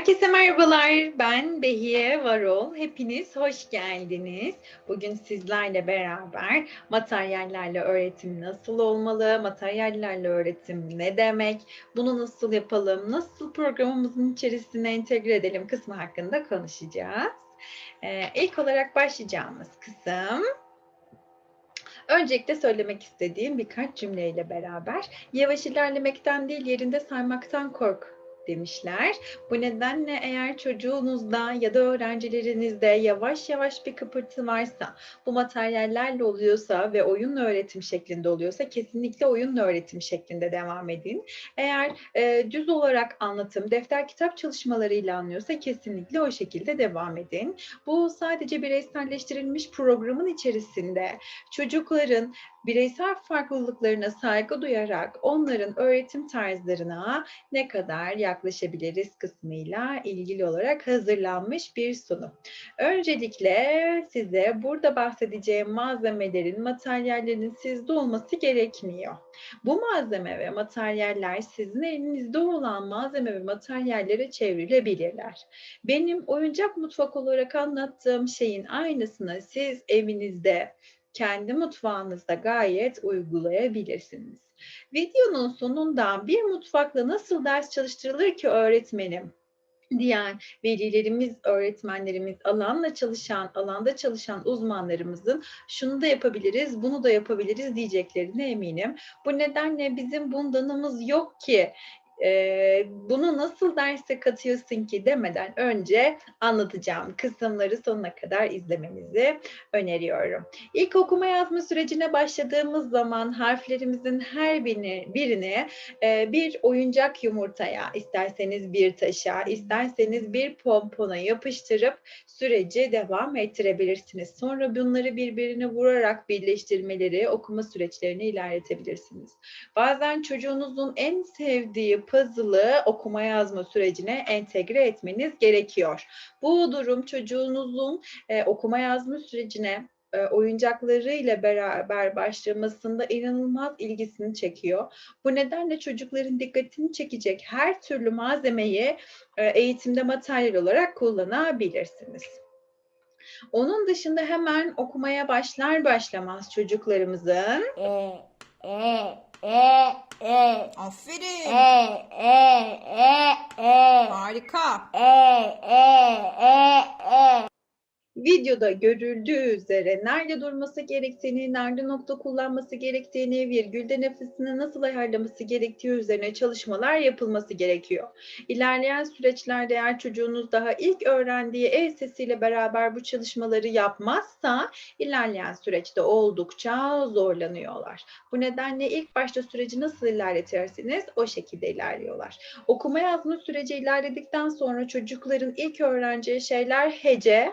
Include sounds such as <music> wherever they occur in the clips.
Herkese merhabalar. Ben Behiye Varol. Hepiniz hoş geldiniz. Bugün sizlerle beraber materyallerle öğretim nasıl olmalı, materyallerle öğretim ne demek, bunu nasıl yapalım, nasıl programımızın içerisine entegre edelim kısmı hakkında konuşacağız. Ee, ilk olarak başlayacağımız kısım Öncelikle söylemek istediğim birkaç cümleyle beraber yavaş ilerlemekten değil yerinde saymaktan kork demişler. Bu nedenle eğer çocuğunuzda ya da öğrencilerinizde yavaş yavaş bir kıpırtı varsa, bu materyallerle oluyorsa ve oyunla öğretim şeklinde oluyorsa kesinlikle oyunla öğretim şeklinde devam edin. Eğer e, düz olarak anlatım, defter kitap çalışmalarıyla anlıyorsa kesinlikle o şekilde devam edin. Bu sadece bireyselleştirilmiş programın içerisinde çocukların bireysel farklılıklarına saygı duyarak onların öğretim tarzlarına ne kadar yaklaşabiliriz kısmıyla ilgili olarak hazırlanmış bir sunum. Öncelikle size burada bahsedeceğim malzemelerin, materyallerin sizde olması gerekmiyor. Bu malzeme ve materyaller sizin elinizde olan malzeme ve materyallere çevrilebilirler. Benim oyuncak mutfak olarak anlattığım şeyin aynısını siz evinizde kendi mutfağınızda gayet uygulayabilirsiniz. Videonun sonunda bir mutfakla nasıl ders çalıştırılır ki öğretmenim diyen velilerimiz, öğretmenlerimiz, alanla çalışan, alanda çalışan uzmanlarımızın şunu da yapabiliriz, bunu da yapabiliriz diyeceklerine eminim. Bu nedenle bizim bundanımız yok ki e, bunu nasıl derse katıyorsun ki demeden önce anlatacağım kısımları sonuna kadar izlemenizi öneriyorum. İlk okuma yazma sürecine başladığımız zaman harflerimizin her birini, birini e, bir oyuncak yumurtaya, isterseniz bir taşa, isterseniz bir pompona yapıştırıp süreci devam ettirebilirsiniz. Sonra bunları birbirine vurarak birleştirmeleri, okuma süreçlerini ilerletebilirsiniz. Bazen çocuğunuzun en sevdiği puzzle'ı okuma yazma sürecine entegre etmeniz gerekiyor. Bu durum çocuğunuzun e, okuma yazma sürecine e, oyuncaklarıyla beraber başlamasında inanılmaz ilgisini çekiyor. Bu nedenle çocukların dikkatini çekecek her türlü malzemeyi e, eğitimde materyal olarak kullanabilirsiniz. Onun dışında hemen okumaya başlar başlamaz çocuklarımızın E, e, Aferin. e, e, e, e, Harika. e, e, e, e. videoda görüldüğü üzere nerede durması gerektiğini, nerede nokta kullanması gerektiğini, virgülde nefesini nasıl ayarlaması gerektiği üzerine çalışmalar yapılması gerekiyor. İlerleyen süreçlerde eğer çocuğunuz daha ilk öğrendiği el sesiyle beraber bu çalışmaları yapmazsa ilerleyen süreçte oldukça zorlanıyorlar. Bu nedenle ilk başta süreci nasıl ilerletirsiniz o şekilde ilerliyorlar. Okuma yazma süreci ilerledikten sonra çocukların ilk öğreneceği şeyler hece,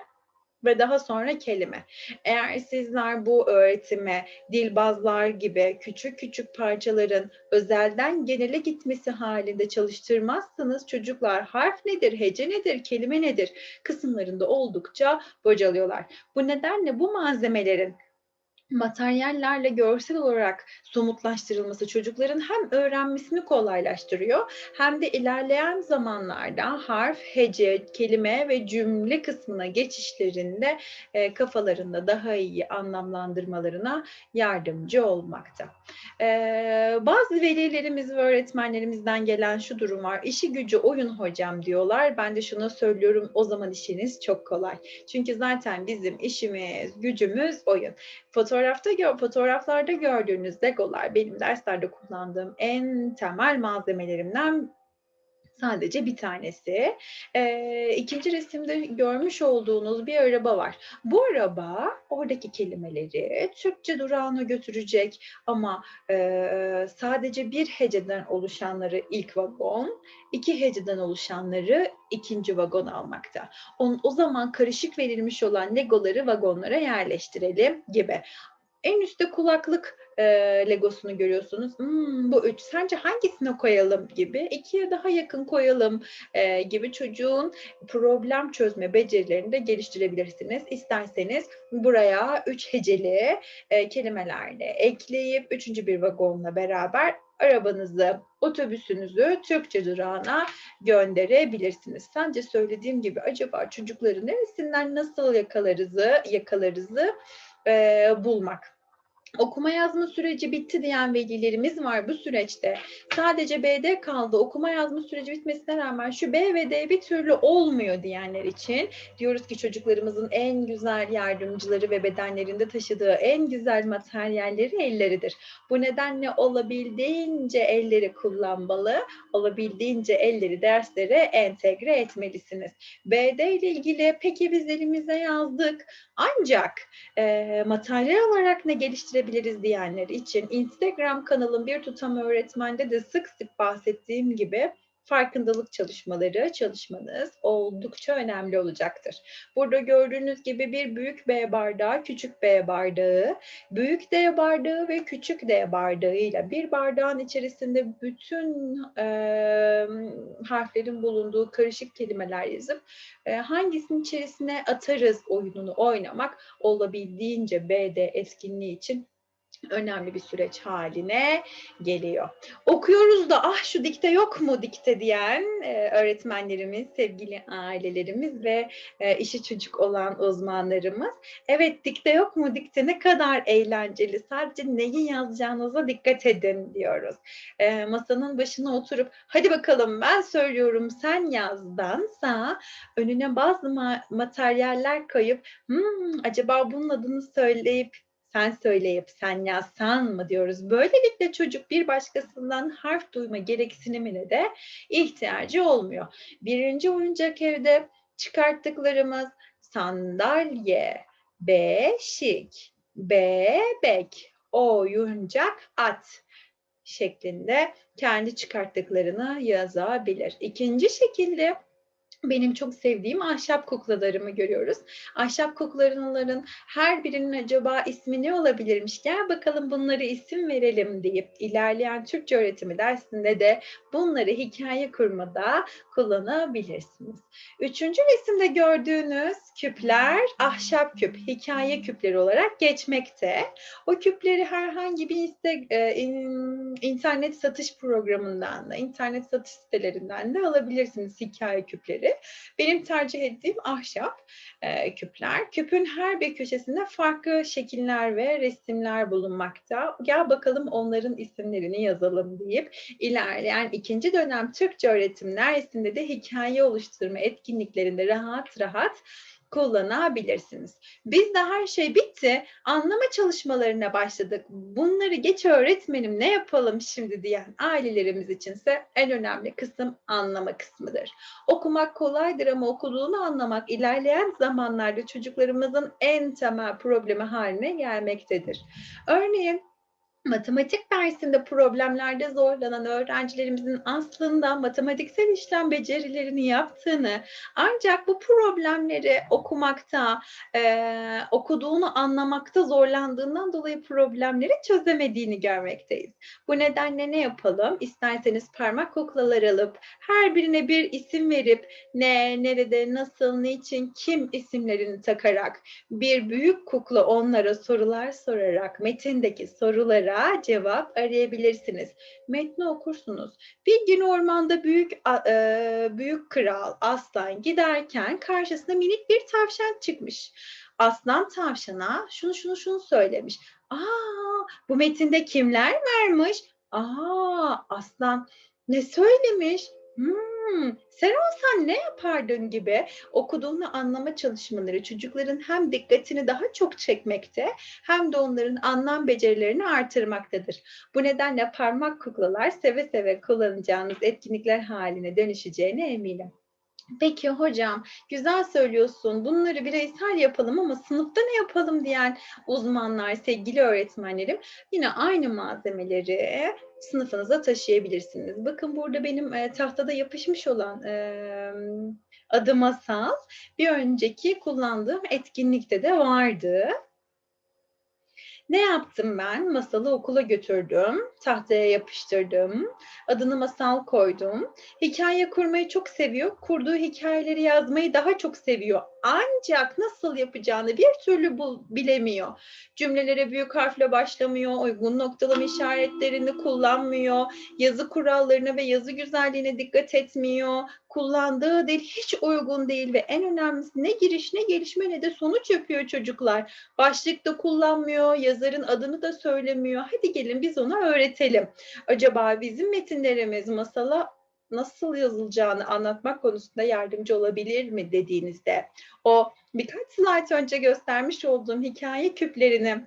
ve daha sonra kelime. Eğer sizler bu öğretime dilbazlar gibi küçük küçük parçaların özelden genele gitmesi halinde çalıştırmazsanız çocuklar harf nedir, hece nedir, kelime nedir kısımlarında oldukça bocalıyorlar. Bu nedenle bu malzemelerin materyallerle görsel olarak somutlaştırılması çocukların hem öğrenmesini kolaylaştırıyor hem de ilerleyen zamanlarda harf, hece, kelime ve cümle kısmına geçişlerinde e, kafalarında daha iyi anlamlandırmalarına yardımcı olmakta. E, bazı velilerimiz ve öğretmenlerimizden gelen şu durum var. İşi gücü oyun hocam diyorlar. Ben de şunu söylüyorum o zaman işiniz çok kolay. Çünkü zaten bizim işimiz, gücümüz oyun. Fotoğrafta gör, fotoğraflarda gördüğünüz legolar benim derslerde kullandığım en temel malzemelerimden sadece bir tanesi. Ee, ikinci resimde görmüş olduğunuz bir araba var. Bu araba oradaki kelimeleri Türkçe durağına götürecek ama e, sadece bir heceden oluşanları ilk vagon, iki heceden oluşanları ikinci vagon almakta. On, o zaman karışık verilmiş olan legoları vagonlara yerleştirelim gibi En üstte kulaklık e, legosunu görüyorsunuz. Hmm, bu üç. Sence hangisine koyalım gibi. ikiye daha yakın koyalım e, gibi çocuğun problem çözme becerilerini de geliştirebilirsiniz. İsterseniz buraya üç heceli e, kelimelerle ekleyip üçüncü bir vagonla beraber arabanızı, otobüsünüzü Türkçe durağına gönderebilirsiniz. Sence söylediğim gibi acaba çocukları neresinden nasıl yakalarızı, yakalarızı e, bulmak. Okuma yazma süreci bitti diyen velilerimiz var bu süreçte. Sadece B'de kaldı. Okuma yazma süreci bitmesine rağmen şu B ve D bir türlü olmuyor diyenler için diyoruz ki çocuklarımızın en güzel yardımcıları ve bedenlerinde taşıdığı en güzel materyalleri elleridir. Bu nedenle olabildiğince elleri kullanmalı, olabildiğince elleri derslere entegre etmelisiniz. BD ile ilgili peki biz elimize yazdık ancak e, materyal olarak ne geliştirebiliriz diyenler için Instagram kanalım Bir Tutam Öğretmen'de de sık sık bahsettiğim gibi farkındalık çalışmaları çalışmanız oldukça önemli olacaktır. Burada gördüğünüz gibi bir büyük B bardağı, küçük B bardağı, büyük D bardağı ve küçük D bardağıyla bir bardağın içerisinde bütün e, harflerin bulunduğu karışık kelimeler yazıp e, hangisinin içerisine atarız oyununu oynamak olabildiğince BD etkinliği için önemli bir süreç haline geliyor. Okuyoruz da ah şu dikte yok mu dikte diyen e, öğretmenlerimiz, sevgili ailelerimiz ve e, işi çocuk olan uzmanlarımız. Evet dikte yok mu dikte ne kadar eğlenceli sadece neyi yazacağınıza dikkat edin diyoruz. E, masanın başına oturup hadi bakalım ben söylüyorum sen yazdansa önüne bazı ma- materyaller koyup hmm, acaba bunun adını söyleyip sen söyleyip sen yazsan mı diyoruz. Böylelikle çocuk bir başkasından harf duyma gereksinimine de ihtiyacı olmuyor. Birinci oyuncak evde çıkarttıklarımız sandalye, beşik, bebek, oyuncak, at şeklinde kendi çıkarttıklarını yazabilir. İkinci şekilde benim çok sevdiğim ahşap kuklalarımı görüyoruz. Ahşap kuklaların her birinin acaba ismi ne olabilirmiş? Gel bakalım bunları isim verelim deyip ilerleyen Türkçe öğretimi dersinde de bunları hikaye kurmada kullanabilirsiniz. Üçüncü resimde gördüğünüz küpler ahşap küp, hikaye küpleri olarak geçmekte. O küpleri herhangi bir iste, e, internet satış programından da, internet satış sitelerinden de alabilirsiniz hikaye küpleri. Benim tercih ettiğim ahşap e, küpler. Küpün her bir köşesinde farklı şekiller ve resimler bulunmakta. Gel bakalım onların isimlerini yazalım deyip ilerleyen ikinci dönem Türkçe öğretim dersinde de hikaye oluşturma etkinliklerinde rahat rahat kullanabilirsiniz. Biz de her şey bitti, anlama çalışmalarına başladık. Bunları geç öğretmenim ne yapalım şimdi diyen ailelerimiz içinse en önemli kısım anlama kısmıdır. Okumak kolaydır ama okuduğunu anlamak ilerleyen zamanlarda çocuklarımızın en temel problemi haline gelmektedir. Örneğin matematik dersinde problemlerde zorlanan öğrencilerimizin aslında matematiksel işlem becerilerini yaptığını ancak bu problemleri okumakta, e, okuduğunu anlamakta zorlandığından dolayı problemleri çözemediğini görmekteyiz. Bu nedenle ne yapalım? İsterseniz parmak kuklalar alıp her birine bir isim verip ne, nerede, nasıl, niçin, kim isimlerini takarak bir büyük kukla onlara sorular sorarak metindeki sorulara cevap arayabilirsiniz. Metni okursunuz. Bir gün ormanda büyük e, büyük kral aslan giderken karşısına minik bir tavşan çıkmış. Aslan tavşana şunu şunu şunu söylemiş. Aa bu metinde kimler varmış? Aa aslan ne söylemiş? Hmm, sen olsan ne yapardın gibi okuduğunu anlama çalışmaları çocukların hem dikkatini daha çok çekmekte hem de onların anlam becerilerini artırmaktadır. Bu nedenle parmak kuklalar seve seve kullanacağınız etkinlikler haline dönüşeceğine eminim. Peki hocam güzel söylüyorsun bunları bireysel yapalım ama sınıfta ne yapalım diyen uzmanlar, sevgili öğretmenlerim yine aynı malzemeleri sınıfınıza taşıyabilirsiniz. Bakın burada benim e, tahtada yapışmış olan e, adı masal bir önceki kullandığım etkinlikte de vardı. Ne yaptım ben? Masalı okula götürdüm, tahtaya yapıştırdım, adını masal koydum. Hikaye kurmayı çok seviyor, kurduğu hikayeleri yazmayı daha çok seviyor. Ancak nasıl yapacağını bir türlü bul- bilemiyor. Cümlelere büyük harfle başlamıyor, uygun noktalama işaretlerini kullanmıyor, yazı kurallarına ve yazı güzelliğine dikkat etmiyor, kullandığı dil hiç uygun değil ve en önemlisi ne giriş ne gelişme ne de sonuç yapıyor çocuklar. Başlıkta kullanmıyor, yazarın adını da söylemiyor. Hadi gelin biz ona öğretelim. Acaba bizim metinlerimiz masala nasıl yazılacağını anlatmak konusunda yardımcı olabilir mi dediğinizde o birkaç slayt önce göstermiş olduğum hikaye küplerini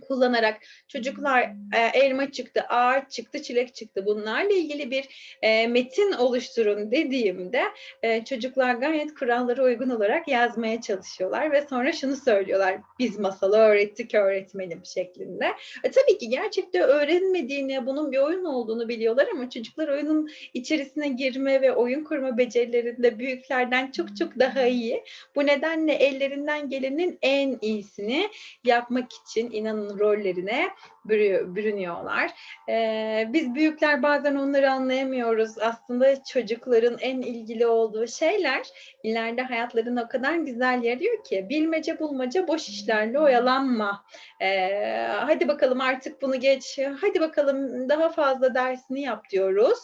kullanarak çocuklar e, elma çıktı, ağaç çıktı, çilek çıktı bunlarla ilgili bir e, metin oluşturun dediğimde e, çocuklar gayet kurallara uygun olarak yazmaya çalışıyorlar ve sonra şunu söylüyorlar biz masalı öğrettik öğretmenim şeklinde. E, tabii ki gerçekte öğrenmediğini, bunun bir oyun olduğunu biliyorlar ama çocuklar oyunun içerisine girme ve oyun kurma becerilerinde büyüklerden çok çok daha iyi. Bu nedenle ellerinden gelenin en iyisini yapmak için inanın rollerine bürü- bürünüyorlar. Ee, biz büyükler bazen onları anlayamıyoruz. Aslında çocukların en ilgili olduğu şeyler ileride hayatlarına o kadar güzel yarıyor ki bilmece bulmaca boş işlerle oyalanma. Ee, hadi bakalım artık bunu geç. Hadi bakalım daha fazla dersini yap diyoruz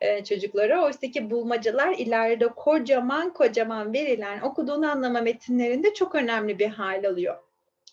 e, çocuklara. Oysa ki bulmacalar ileride kocaman kocaman verilen okuduğunu anlama metinlerinde çok önemli bir hal alıyor.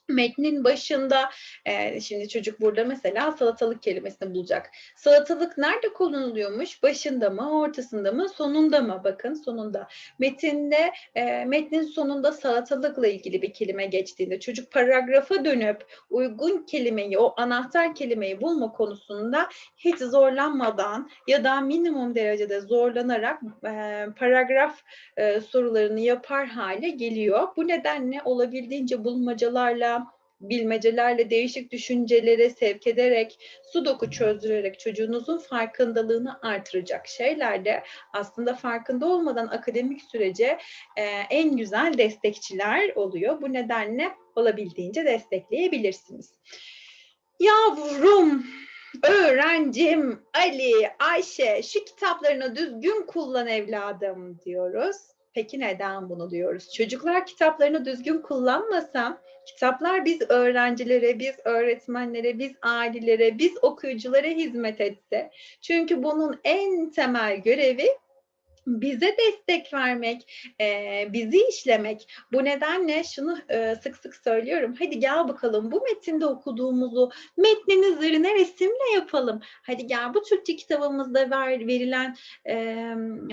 Metnin başında e, şimdi çocuk burada mesela salatalık kelimesini bulacak. Salatalık nerede kullanılıyormuş? Başında mı, ortasında mı, sonunda mı? Bakın sonunda. Metinde e, metnin sonunda salatalıkla ilgili bir kelime geçtiğinde çocuk paragrafa dönüp uygun kelimeyi, o anahtar kelimeyi bulma konusunda hiç zorlanmadan ya da minimum derecede zorlanarak e, paragraf e, sorularını yapar hale geliyor. Bu nedenle olabildiğince bulmacalarla bilmecelerle değişik düşüncelere sevk ederek, sudoku çözdürerek çocuğunuzun farkındalığını artıracak şeyler de aslında farkında olmadan akademik sürece e, en güzel destekçiler oluyor. Bu nedenle olabildiğince destekleyebilirsiniz. Yavrum, öğrencim Ali, Ayşe şu kitaplarını düzgün kullan evladım diyoruz. Peki neden bunu diyoruz? Çocuklar kitaplarını düzgün kullanmasa, kitaplar biz öğrencilere, biz öğretmenlere, biz ailelere, biz okuyuculara hizmet etse. Çünkü bunun en temel görevi bize destek vermek, e, bizi işlemek. Bu nedenle şunu e, sık sık söylüyorum. Hadi gel bakalım bu metinde okuduğumuzu metnin üzerine resimle yapalım. Hadi gel bu Türkçe kitabımızda ver, verilen e,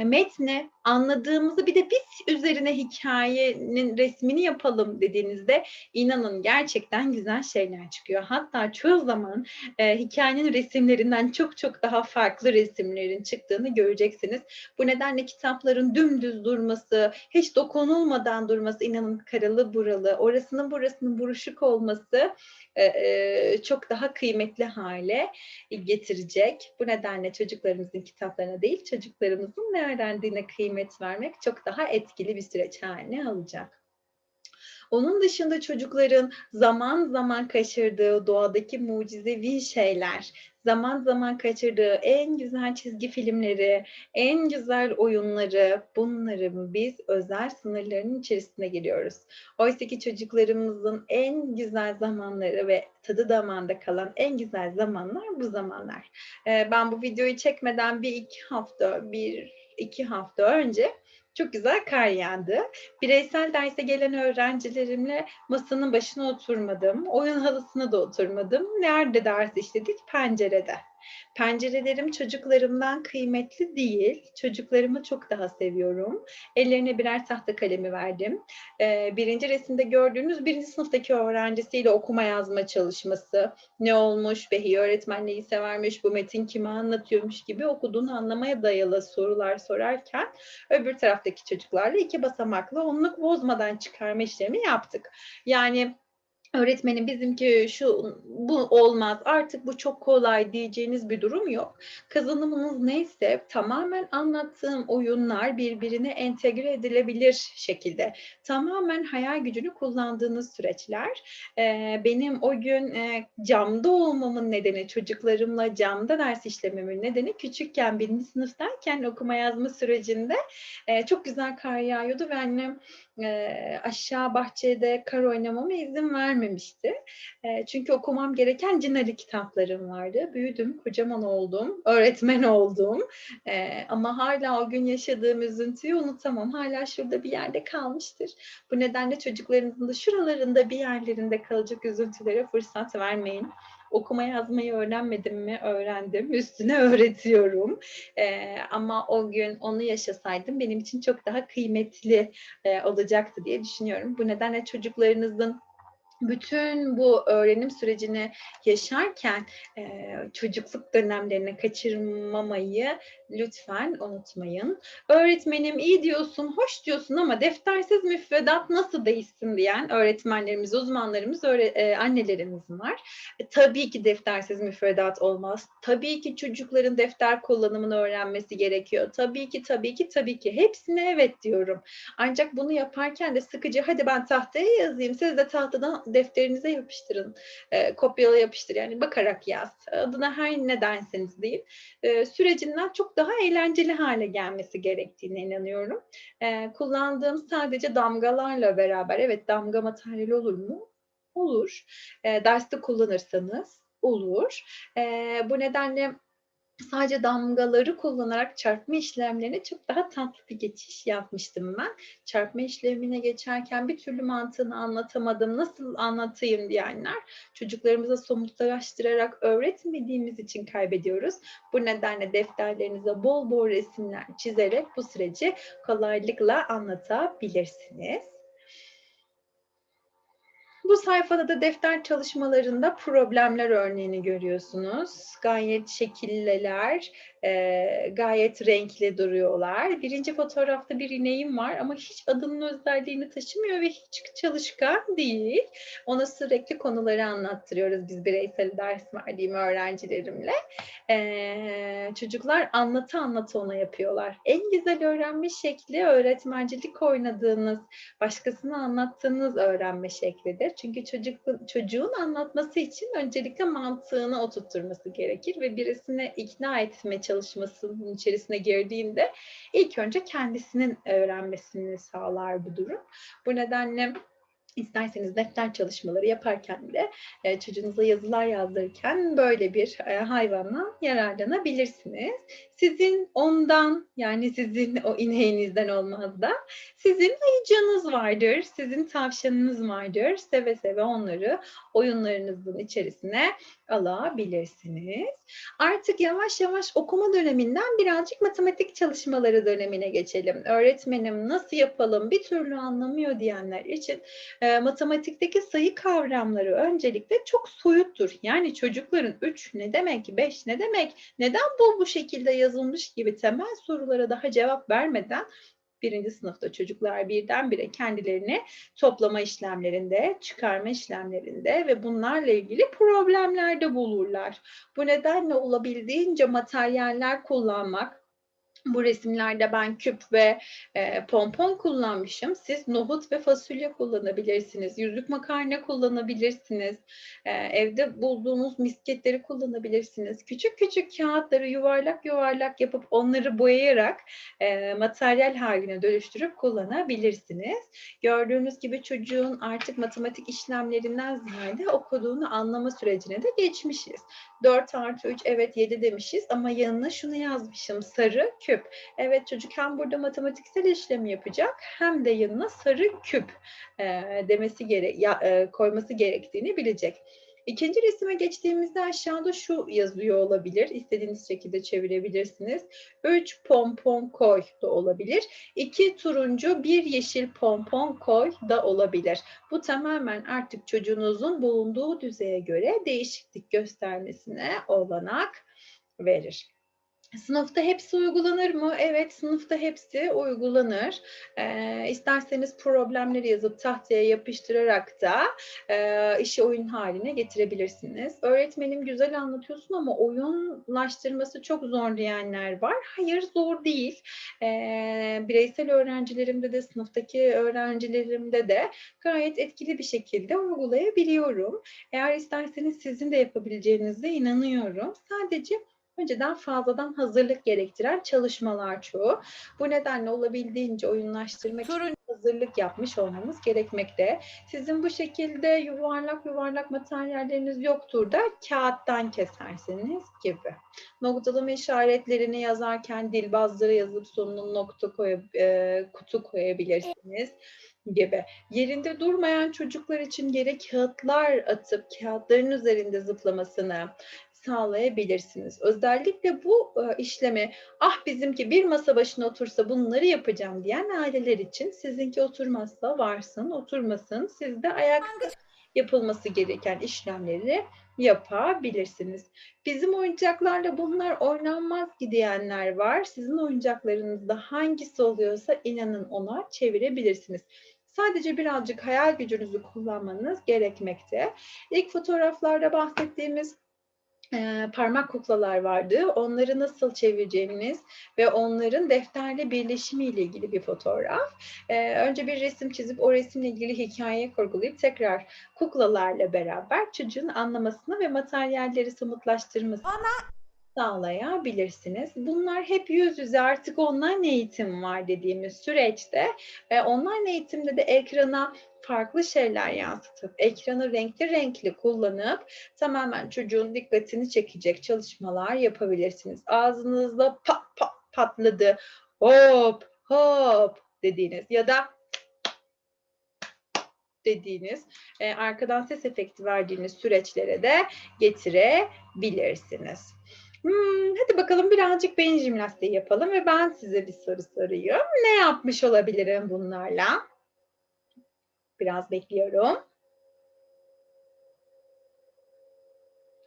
metne anladığımızı bir de biz üzerine hikayenin resmini yapalım dediğinizde inanın gerçekten güzel şeyler çıkıyor. Hatta çoğu zaman e, hikayenin resimlerinden çok çok daha farklı resimlerin çıktığını göreceksiniz. Bu nedenle kitapların dümdüz durması, hiç dokunulmadan durması, inanın karalı buralı, orasının burasının buruşuk olması e, e, çok daha kıymetli hale getirecek. Bu nedenle çocuklarımızın kitaplarına değil, çocuklarımızın ne öğrendiğine kıymet vermek çok daha etkili bir süreç haline alacak. Onun dışında çocukların zaman zaman kaçırdığı doğadaki mucizevi şeyler, zaman zaman kaçırdığı en güzel çizgi filmleri, en güzel oyunları, bunları biz özel sınırların içerisine giriyoruz. Oysa ki çocuklarımızın en güzel zamanları ve tadı damağında kalan en güzel zamanlar bu zamanlar. Ee, ben bu videoyu çekmeden bir iki hafta, bir iki hafta önce çok güzel kar yağdı. Bireysel derse gelen öğrencilerimle masanın başına oturmadım. Oyun halısına da oturmadım. Nerede ders işledik? Pencerede. Pencerelerim çocuklarımdan kıymetli değil. Çocuklarımı çok daha seviyorum. Ellerine birer tahta kalemi verdim. Ee, birinci resimde gördüğünüz birinci sınıftaki öğrencisiyle okuma yazma çalışması. Ne olmuş? Behi öğretmen neyi severmiş? Bu metin kime anlatıyormuş gibi okuduğunu anlamaya dayalı sorular sorarken öbür taraftaki çocuklarla iki basamaklı onluk bozmadan çıkarma işlemi yaptık. Yani öğretmenim bizimki şu bu olmaz artık bu çok kolay diyeceğiniz bir durum yok. Kazanımınız neyse tamamen anlattığım oyunlar birbirine entegre edilebilir şekilde tamamen hayal gücünü kullandığınız süreçler. Ee, benim o gün e, camda olmamın nedeni çocuklarımla camda ders işlememin nedeni küçükken birinci sınıftayken okuma yazma sürecinde e, çok güzel kar yağıyordu ve annem e, aşağı bahçede kar oynamama izin vermemişti. E, çünkü okumam gereken Cinali kitaplarım vardı. Büyüdüm, kocaman oldum, öğretmen oldum. E, ama hala o gün yaşadığım üzüntüyü unutamam. Hala şurada bir yerde kalmıştır. Bu nedenle çocuklarınızın da şuralarında bir yerlerinde kalacak üzüntülere fırsat vermeyin okuma yazmayı öğrenmedim mi? Öğrendim. Üstüne <laughs> öğretiyorum. Ee, ama o gün onu yaşasaydım benim için çok daha kıymetli e, olacaktı diye düşünüyorum. Bu nedenle çocuklarınızın bütün bu öğrenim sürecini yaşarken çocukluk dönemlerini kaçırmamayı lütfen unutmayın. Öğretmenim iyi diyorsun, hoş diyorsun ama deftersiz müfredat nasıl değişsin diyen öğretmenlerimiz, uzmanlarımız, öğre, e, annelerimiz var. E, tabii ki deftersiz müfredat olmaz. Tabii ki çocukların defter kullanımını öğrenmesi gerekiyor. Tabii ki, tabii ki, tabii ki. Hepsine evet diyorum. Ancak bunu yaparken de sıkıcı, hadi ben tahtaya yazayım, siz de tahtadan defterinize yapıştırın, e, kopyala yapıştır. Yani bakarak yaz. Adına her ne derseniz deyin. E, sürecinden çok daha eğlenceli hale gelmesi gerektiğine inanıyorum. E, kullandığım sadece damgalarla beraber, evet damga materyali olur mu? Olur. E, derste kullanırsanız olur. E, bu nedenle sadece damgaları kullanarak çarpma işlemlerine çok daha tatlı bir geçiş yapmıştım ben. Çarpma işlemine geçerken bir türlü mantığını anlatamadım. Nasıl anlatayım diyenler çocuklarımıza somutlaştırarak öğretmediğimiz için kaybediyoruz. Bu nedenle defterlerinize bol bol resimler çizerek bu süreci kolaylıkla anlatabilirsiniz. Bu sayfada da defter çalışmalarında problemler örneğini görüyorsunuz. Gayet şekilleler, e, gayet renkli duruyorlar. Birinci fotoğrafta bir ineğim var ama hiç adının özelliğini taşımıyor ve hiç çalışkan değil. Ona sürekli konuları anlattırıyoruz biz bireysel ders verdiğim öğrencilerimle. E, çocuklar anlatı anlatı ona yapıyorlar. En güzel öğrenme şekli öğretmencilik oynadığınız, başkasına anlattığınız öğrenme şeklidir. Çünkü çocuk, çocuğun anlatması için öncelikle mantığını oturtturması gerekir ve birisine ikna etme çalışmasının içerisine girdiğinde ilk önce kendisinin öğrenmesini sağlar bu durum. Bu nedenle İsterseniz defter çalışmaları yaparken de e, çocuğunuza yazılar yazdırırken böyle bir e, hayvanla yararlanabilirsiniz. Sizin ondan yani sizin o ineğinizden olmaz da sizin ayıcınız vardır, sizin tavşanınız vardır. Seve seve onları oyunlarınızın içerisine alabilirsiniz. Artık yavaş yavaş okuma döneminden birazcık matematik çalışmaları dönemine geçelim. Öğretmenim nasıl yapalım bir türlü anlamıyor diyenler için e, matematikteki sayı kavramları öncelikle çok soyuttur. Yani çocukların 3 ne demek, 5 ne demek, neden bu bu şekilde yazılmış gibi temel sorulara daha cevap vermeden birinci sınıfta çocuklar birdenbire kendilerini toplama işlemlerinde, çıkarma işlemlerinde ve bunlarla ilgili problemlerde bulurlar. Bu nedenle olabildiğince materyaller kullanmak, bu resimlerde ben küp ve e, pompon kullanmışım. Siz nohut ve fasulye kullanabilirsiniz. Yüzük makarna kullanabilirsiniz. E, evde bulduğunuz misketleri kullanabilirsiniz. Küçük küçük kağıtları yuvarlak yuvarlak yapıp onları boyayarak e, materyal haline dönüştürüp kullanabilirsiniz. Gördüğünüz gibi çocuğun artık matematik işlemlerinden ziyade okuduğunu anlama sürecine de geçmişiz. 4 artı 3 evet 7 demişiz ama yanına şunu yazmışım sarı küp küp. Evet çocuk hem burada matematiksel işlemi yapacak hem de yanına sarı küp e, demesi gere ya, e, koyması gerektiğini bilecek. İkinci resime geçtiğimizde aşağıda şu yazıyor olabilir. İstediğiniz şekilde çevirebilirsiniz. 3 pompon koy da olabilir. 2 turuncu, 1 yeşil pompon koy da olabilir. Bu tamamen artık çocuğunuzun bulunduğu düzeye göre değişiklik göstermesine olanak verir. Sınıfta hepsi uygulanır mı? Evet, sınıfta hepsi uygulanır. Eee, isterseniz problemleri yazıp tahtaya yapıştırarak da eee, işi oyun haline getirebilirsiniz. Öğretmenim güzel anlatıyorsun ama oyunlaştırması çok zor diyenler var. Hayır, zor değil. Eee, bireysel öğrencilerimde de, sınıftaki öğrencilerimde de gayet etkili bir şekilde uygulayabiliyorum. Eğer isterseniz sizin de yapabileceğinize inanıyorum. Sadece önceden fazladan hazırlık gerektiren çalışmalar çoğu. Bu nedenle olabildiğince oyunlaştırmak için Turun hazırlık yapmış olmamız gerekmekte. Sizin bu şekilde yuvarlak yuvarlak materyalleriniz yoktur da kağıttan kesersiniz gibi. Noktalama işaretlerini yazarken dilbazları yazıp sonuna nokta koyup e, kutu koyabilirsiniz gibi. Yerinde durmayan çocuklar için gerek kağıtlar atıp kağıtların üzerinde zıplamasını sağlayabilirsiniz. Özellikle bu e, işlemi ah bizimki bir masa başına otursa bunları yapacağım diyen aileler için sizinki oturmazsa varsın, oturmasın. Siz de ayakta yapılması gereken işlemleri yapabilirsiniz. Bizim oyuncaklarla bunlar oynanmaz ki diyenler var. Sizin oyuncaklarınızda hangisi oluyorsa inanın ona çevirebilirsiniz. Sadece birazcık hayal gücünüzü kullanmanız gerekmekte. İlk fotoğraflarda bahsettiğimiz parmak kuklalar vardı. Onları nasıl çevireceğiniz ve onların defterle birleşimi ile ilgili bir fotoğraf. Önce bir resim çizip o resimle ilgili hikayeyi kurgulayıp tekrar kuklalarla beraber çocuğun anlamasını ve materyalleri somutlaştırmasını sağlayabilirsiniz. Bunlar hep yüz yüze artık online eğitim var dediğimiz süreçte ve online eğitimde de ekrana farklı şeyler yansıtıp ekranı renkli renkli kullanıp tamamen çocuğun dikkatini çekecek çalışmalar yapabilirsiniz. Ağzınızda pat pat patladı, hop hop dediğiniz ya da dediğiniz e, arkadan ses efekti verdiğiniz süreçlere de getirebilirsiniz. Hmm, hadi bakalım birazcık beyin jimnastiği yapalım ve ben size bir soru sorayım. Ne yapmış olabilirim bunlarla? Biraz bekliyorum.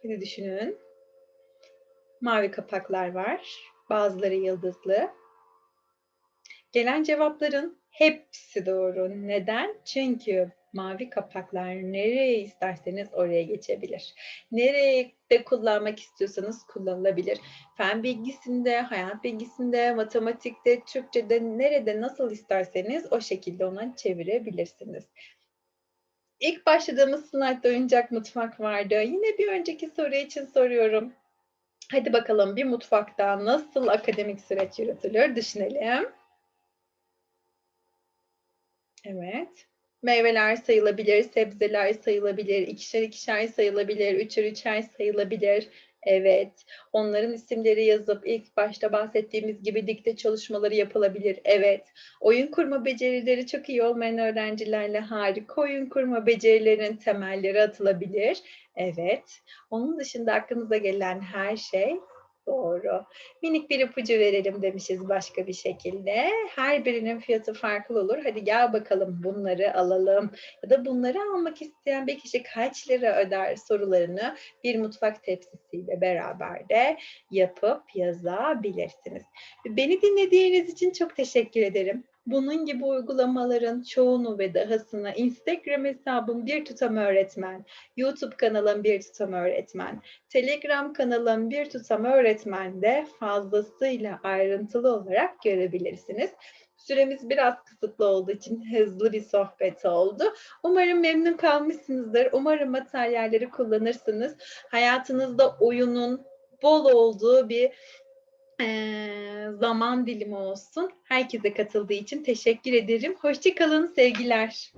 Hadi düşünün. Mavi kapaklar var. Bazıları yıldızlı. Gelen cevapların hepsi doğru. Neden? Çünkü mavi kapaklar nereye isterseniz oraya geçebilir. Nereye de kullanmak istiyorsanız kullanılabilir. Fen bilgisinde, hayat bilgisinde, matematikte, Türkçe'de nerede nasıl isterseniz o şekilde ona çevirebilirsiniz. İlk başladığımız slaytta oyuncak mutfak vardı. Yine bir önceki soru için soruyorum. Hadi bakalım bir mutfakta nasıl akademik süreç yürütülür düşünelim. Evet. Meyveler sayılabilir, sebzeler sayılabilir, ikişer ikişer sayılabilir, üçer üçer sayılabilir. Evet. Onların isimleri yazıp ilk başta bahsettiğimiz gibi dikte çalışmaları yapılabilir. Evet. Oyun kurma becerileri çok iyi olmayan öğrencilerle harika oyun kurma becerilerinin temelleri atılabilir. Evet. Onun dışında aklınıza gelen her şey Doğru. Minik bir ipucu verelim demişiz başka bir şekilde. Her birinin fiyatı farklı olur. Hadi gel bakalım bunları alalım. Ya da bunları almak isteyen bir kişi kaç lira öder sorularını bir mutfak tepsisiyle beraber de yapıp yazabilirsiniz. Beni dinlediğiniz için çok teşekkür ederim. Bunun gibi uygulamaların çoğunu ve dahasını Instagram hesabım bir tutam öğretmen, YouTube kanalım bir tutam öğretmen, Telegram kanalım bir tutam öğretmende fazlasıyla ayrıntılı olarak görebilirsiniz. Süremiz biraz kısıtlı olduğu için hızlı bir sohbet oldu. Umarım memnun kalmışsınızdır. Umarım materyalleri kullanırsınız. Hayatınızda oyunun bol olduğu bir eee, zaman dilimi olsun. Herkese katıldığı için teşekkür ederim. Hoşçakalın, sevgiler.